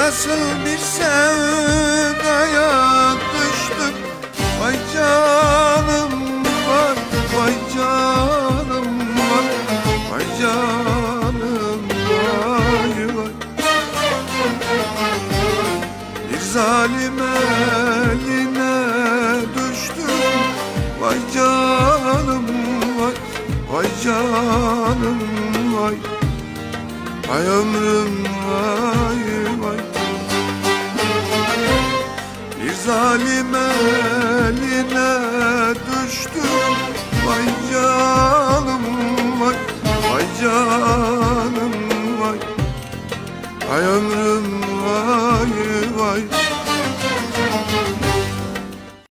Nasıl bir sevdaya düştük Vay canım var Vay canım var Vay canım vay vay. Bir zalim eline düştüm. Vay canım vay Vay canım vay Vay ömrüm vay zalim eline düştüm Vay canım vay Vay canım vay. Vay ömrüm vay vay